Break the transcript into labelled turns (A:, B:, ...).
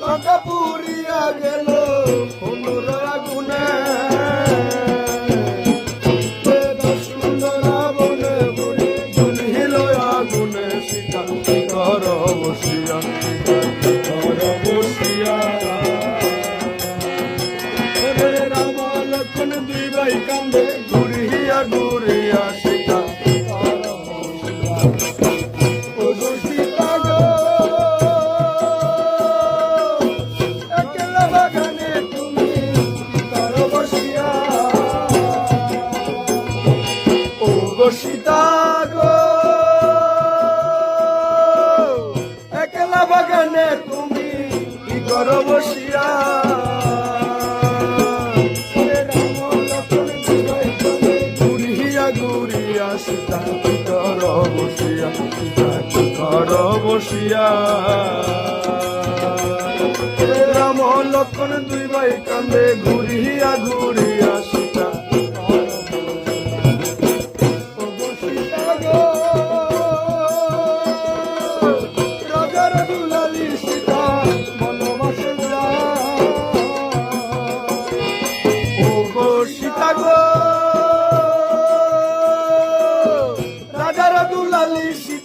A: লঙ্কা পুরিয়া গেল অনুর আগুনে কর বসিয়া কর বসিয়া। রাম লক্ষণ দুই ভাই কান্দে ঘুরিয়া ঘুরিয়া সীতা কর বসিয়া। গো সীতা গো। একলা বাগানে তুমি কি কর বসিয়া? বসিয়া? রাম লক্ষণ দুই ভাই কান্দে ঘুরিয়া ঘুরিয়া গো সীতা গো। রাজার দুলালি সীতা